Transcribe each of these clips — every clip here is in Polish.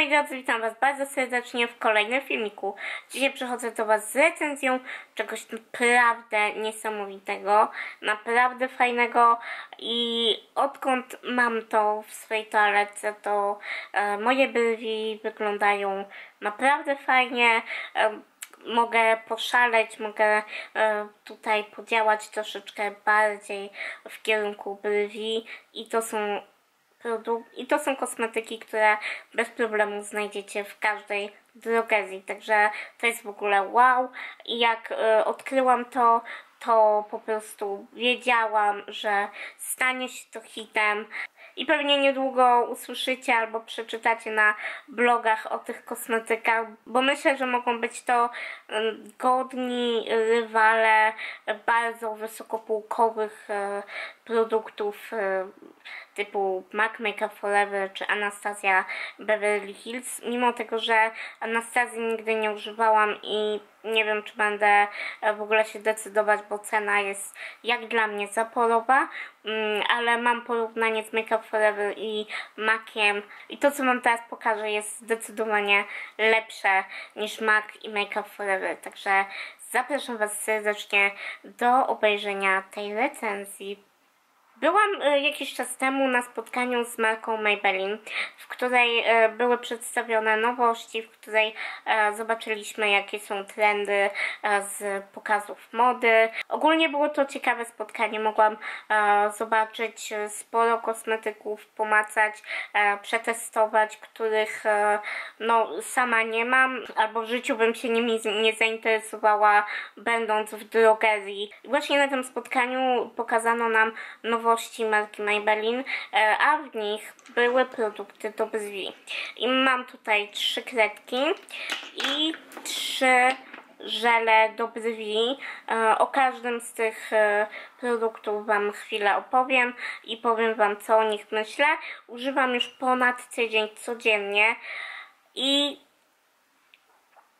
moi drodzy, witam Was bardzo serdecznie w kolejnym filmiku. Dzisiaj przychodzę do Was z recenzją czegoś naprawdę niesamowitego, naprawdę fajnego i odkąd mam to w swojej toalecie, to e, moje brwi wyglądają naprawdę fajnie. E, mogę poszaleć, mogę e, tutaj podziałać troszeczkę bardziej w kierunku brwi i to są produkt. I to są kosmetyki, które bez problemu znajdziecie w każdej drogerii, także to jest w ogóle wow. I jak y, odkryłam to, to po prostu wiedziałam, że stanie się to hitem. I pewnie niedługo usłyszycie albo przeczytacie na blogach o tych kosmetykach, bo myślę, że mogą być to godni rywale bardzo wysokopółkowych e, produktów e, typu MAC Makeup Forever czy Anastasia Beverly Hills, mimo tego, że Anastazji nigdy nie używałam i nie wiem, czy będę e, w ogóle się decydować, bo cena jest jak dla mnie zaporowa, mm, ale mam porównanie z Makeup Forever i Maciem. I to, co wam teraz pokażę, jest zdecydowanie lepsze niż Mac i Makeup Forever, także zapraszam Was serdecznie do obejrzenia tej recenzji. Byłam e, jakiś czas temu na spotkaniu z marką Maybelline, w której e, były przedstawione nowości, w której e, zobaczyliśmy jakie są trendy z pokazów mody. Ogólnie było to ciekawe spotkanie, mogłam zobaczyć sporo kosmetyków, pomacać, przetestować, których no sama nie mam, albo w życiu bym się nimi nie zainteresowała będąc w drogerii. Właśnie na tym spotkaniu pokazano nam nowości nowości marki Maybelline, e, a w nich były produkty do brwi. I mam tutaj trzy kredki i trzy żele do brwi. E, o każdym z tych e, produktów Wam chwilę opowiem i powiem Wam co o nich myślę. Używam już ponad tydzień codziennie i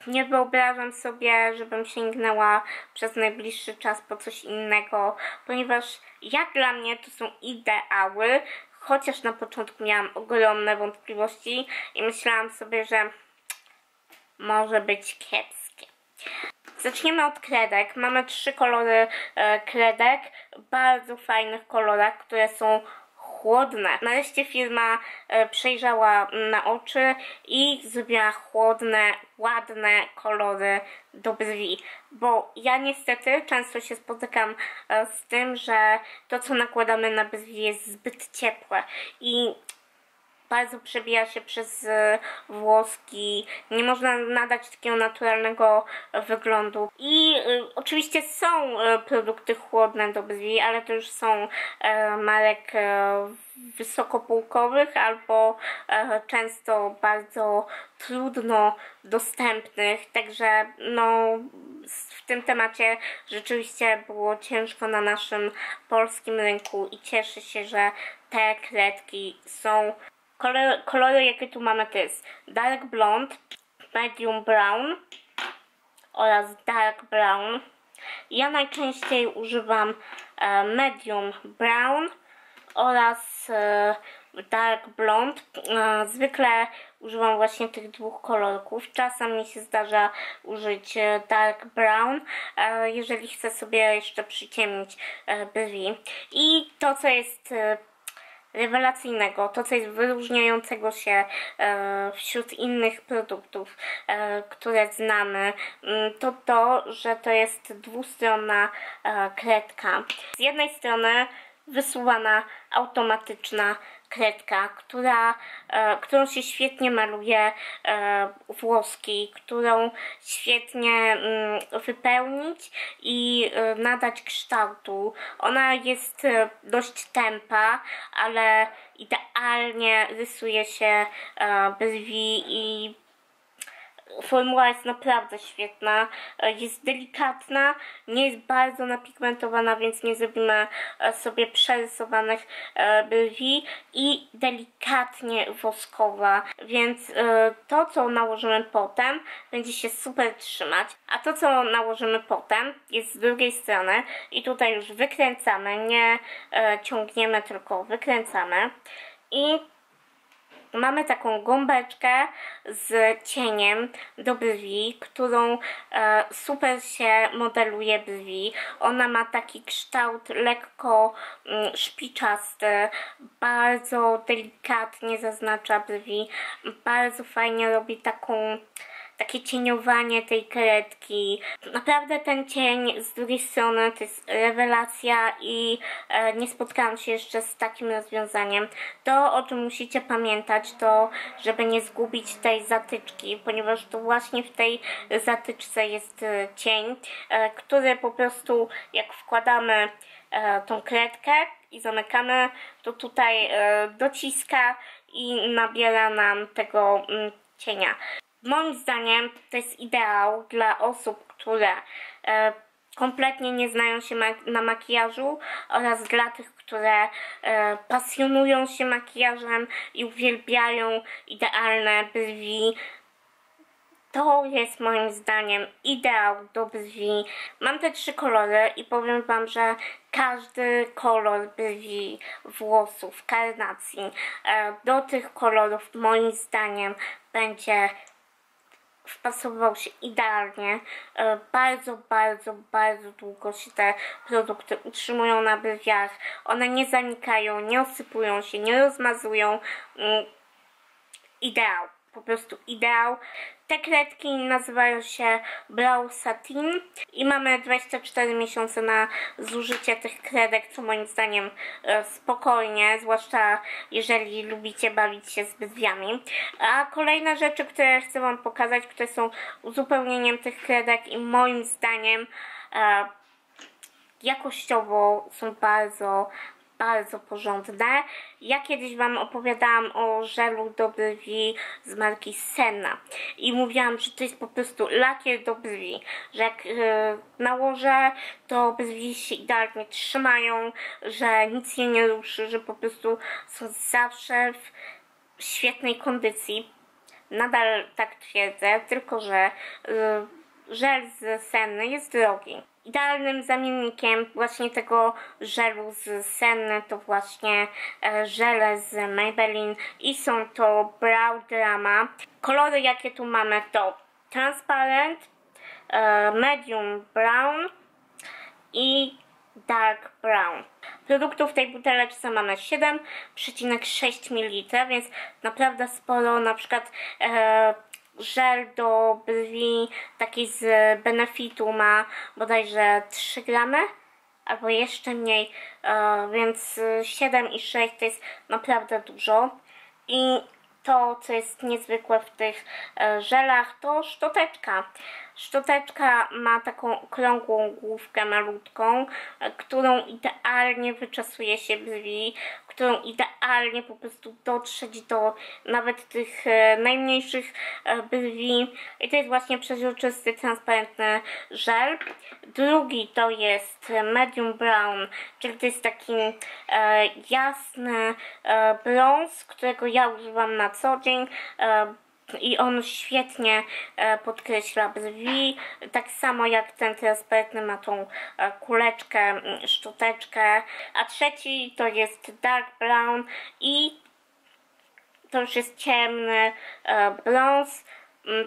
nie wyobrażam sobie, żebym sięgnęła przez najbliższy czas po coś innego, ponieważ jak dla mnie to są ideały, chociaż na początku miałam ogromne wątpliwości i myślałam sobie, że może być kiepskie. Zaczniemy od kredek. Mamy trzy kolory e, kredek, bardzo fajnych kolorach, które są chłodne. Nareszcie firma e, przejrzała na oczy i zrobiła chłodne, ładne kolory do brwi. Bo ja niestety często się spotykam e, z tym, że to co nakładamy na brwi jest zbyt ciepłe i bardzo przebija się przez e, włoski, nie można nadać takiego naturalnego wyglądu. I y, oczywiście są y, produkty chłodne do brwi, ale to już są marek wysokopółkowych albo często bardzo trudno dostępnych, także no w tym temacie rzeczywiście było ciężko na naszym polskim rynku i cieszę się, że te kredki są Kolory, jakie tu mamy to jest Dark Blonde, Medium Brown oraz Dark Brown. Ja najczęściej używam e, Medium Brown oraz e, Dark Blonde. E, zwykle używam właśnie tych dwóch kolorków. Czasem mi się zdarza użyć Dark Brown, jeżeli chcę sobie jeszcze przyciemnić brwi. I to, co jest rewelacyjnego, to co jest wyróżniającego się e, wśród innych produktów, e, które znamy, mm, to to, że to jest dwustronna e, kredka. Z jednej strony wysuwana automatyczna kredka, która, e, którą się świetnie maluje e, włoski, którą świetnie mm, wypełnić i e, nadać kształtu. Ona jest dość tempa, ale idealnie rysuje się brwi i Formuła jest naprawdę świetna, e, jest delikatna, nie jest bardzo napigmentowana, więc nie zrobimy e, sobie przerysowanych e, brwi i delikatnie woskowa, więc to co nałożymy potem będzie się super trzymać, a to co nałożymy potem jest z drugiej strony i tutaj już wykręcamy, nie ciągniemy, tylko wykręcamy. I mamy taką gąbeczkę z cieniem do brwi, którą e, super się modeluje brwi. Ona ma taki kształt lekko mm, szpiczasty, bardzo delikatnie zaznacza brwi, bardzo fajnie robi taką takie cieniowanie tej kredki. Naprawdę ten cień z drugiej strony to jest rewelacja i e, nie spotkałam się jeszcze z takim rozwiązaniem. To o czym musicie pamiętać to, żeby nie zgubić tej zatyczki, ponieważ to właśnie w tej zatyczce jest e, cień, e, który po prostu jak wkładamy e, tą kredkę i zamykamy, to tutaj e, dociska i nabiera nam tego mm, cienia. Moim zdaniem to jest ideał dla osób, które e, kompletnie nie znają się mak na makijażu oraz dla tych, które e, pasjonują się makijażem i uwielbiają idealne brwi. To jest moim zdaniem ideał do brwi. Mam te trzy kolory i powiem Wam, że każdy kolor brwi, włosów, karnacji e, do tych kolorów moim zdaniem będzie wpasował się idealnie. E, Bardzo, bardzo, bardzo długo się te produkty utrzymują na brwiach. One nie zanikają, nie osypują się, nie rozmazują. Mm, Ideał. Po prostu ideał. Te kredki nazywają się Brow Satin i mamy 24 miesiące na zużycie tych kredek, co moim zdaniem e, spokojnie, zwłaszcza jeżeli lubicie bawić się z brwiami. A kolejne rzeczy, które chcę Wam pokazać, które są uzupełnieniem tych kredek i moim zdaniem e, jakościowo są bardzo, bardzo porządne. Ja kiedyś Wam opowiadałam o żelu do brwi z marki Senna i mówiłam, że to jest po prostu lakier do brwi, że jak e, nałożę, to brwi się idealnie trzymają, że nic je nie ruszy, że po prostu są zawsze w świetnej kondycji. Nadal tak twierdzę, tylko że y, żel z senny jest drogi. Idealnym zamiennikiem właśnie tego żelu z senny to właśnie e, żele z Maybelline i są to Brow Drama. Kolory jakie tu mamy to Transparent, e, Medium Brown i Dark Brown. Produktów w tej buteleczce mamy 7,6 ml, więc naprawdę sporo. Na przykład e, żel do brwi taki z Benefitu ma bodajże 3 gramy albo jeszcze mniej, e, więc 7,6 to jest naprawdę dużo. I to, co jest niezwykłe w tych e, żelach, to szczoteczka. Szczoteczka ma taką okrągłą główkę malutką, e, którą idealnie wyczesuje się brwi, którą idealnie po prostu dotrzeć do nawet tych e, najmniejszych e, brwi. I to jest właśnie przeźroczysty, transparentny żel. Drugi to jest medium brown, czyli to jest taki e, jasny brąz, którego ja używam na co dzień. I on świetnie e, podkreśla brwi, tak samo jak ten transparentny ma tą e, kuleczkę, szczoteczkę, a trzeci to jest dark brown i to już jest ciemny e, brąz,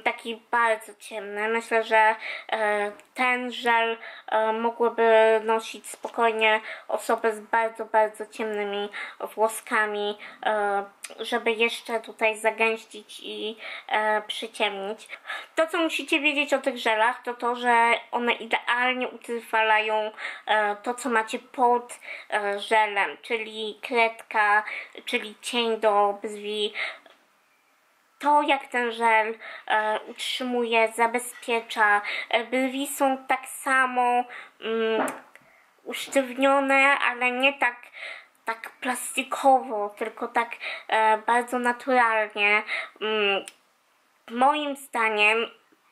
taki bardzo ciemny. Myślę, że e, ten żel e, mogłyby nosić spokojnie osoby z bardzo, bardzo ciemnymi włoskami, e, żeby jeszcze tutaj zagęścić i przyciemnić. To, co musicie wiedzieć o tych żelach, to to, że one idealnie utrwalają to, co macie pod żelem, czyli kredka, czyli cień do brwi, to, jak ten żel e, utrzymuje, zabezpiecza. E, brwi są tak samo mm, usztywnione, ale nie tak, tak plastikowo, tylko tak e, bardzo naturalnie. Mm, moim zdaniem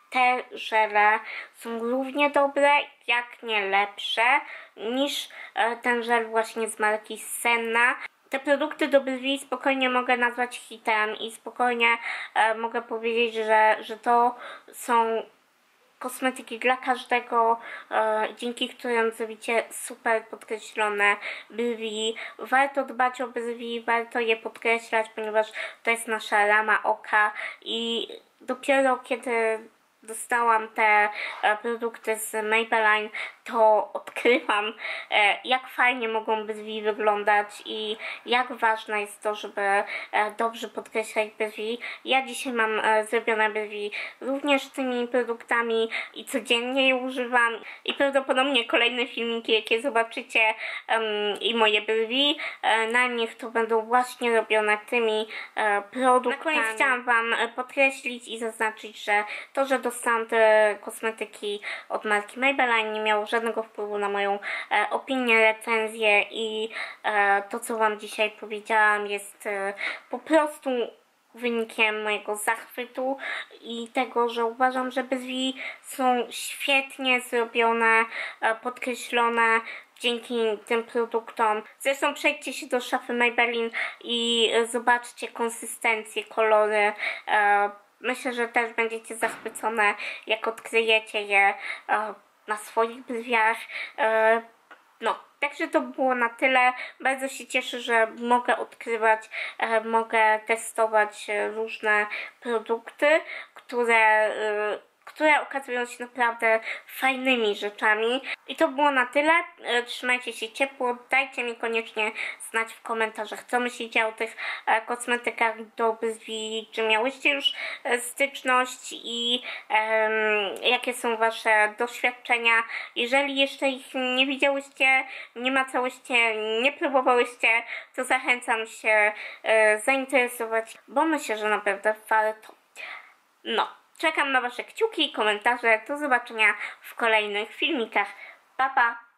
te żele są równie dobre, jak nie lepsze, niż e, ten żel właśnie z marki Senna. Te produkty do brwi spokojnie mogę nazwać hitem i spokojnie e, mogę powiedzieć, że, że to są kosmetyki dla każdego, e, dzięki którym zrobicie super podkreślone brwi. Warto dbać o brwi, warto je podkreślać, ponieważ to jest nasza rama oka i dopiero kiedy dostałam te e, produkty z Maybelline, to odkrywam, e, jak fajnie mogą brwi wyglądać i jak ważne jest to, żeby e, dobrze podkreślać brwi. Ja dzisiaj mam zrobione brwi również tymi produktami i codziennie je używam i prawdopodobnie kolejne filmiki, jakie zobaczycie i moje brwi, na nich to będą właśnie robione tymi produktami. Na koniec chciałam Wam podkreślić i zaznaczyć, że to, że dostałam te kosmetyki od marki Maybelline nie miało żadnego wpływu na moją e, opinię, recenzję i e, to, co Wam dzisiaj powiedziałam jest e, po prostu wynikiem mojego zachwytu i tego, że uważam, że brwi są świetnie zrobione, e, podkreślone dzięki tym produktom. Zresztą przejdźcie się do szafy Maybelline i e, zobaczcie konsystencję, kolory. Myślę, że też będziecie zachwycone, jak odkryjecie je e, na swoich brwiach. E, no, także to było na tyle. Bardzo się cieszę, że mogę odkrywać, e, mogę testować różne produkty, które, które okazują się naprawdę fajnymi rzeczami. I to było na tyle. E, Trzymajcie się ciepło. Dajcie mi koniecznie znać w komentarzach, co myślicie o tych e, kosmetykach do brwi, czy miałyście już e, styczność i em, jakie są Wasze doświadczenia. Jeżeli jeszcze ich nie widziałyście, nie macałyście, nie próbowałyście, to zachęcam się zainteresować, bo myślę, że naprawdę warto. No, czekam na Wasze kciuki i komentarze. Do zobaczenia w kolejnych filmikach. Pa, pa!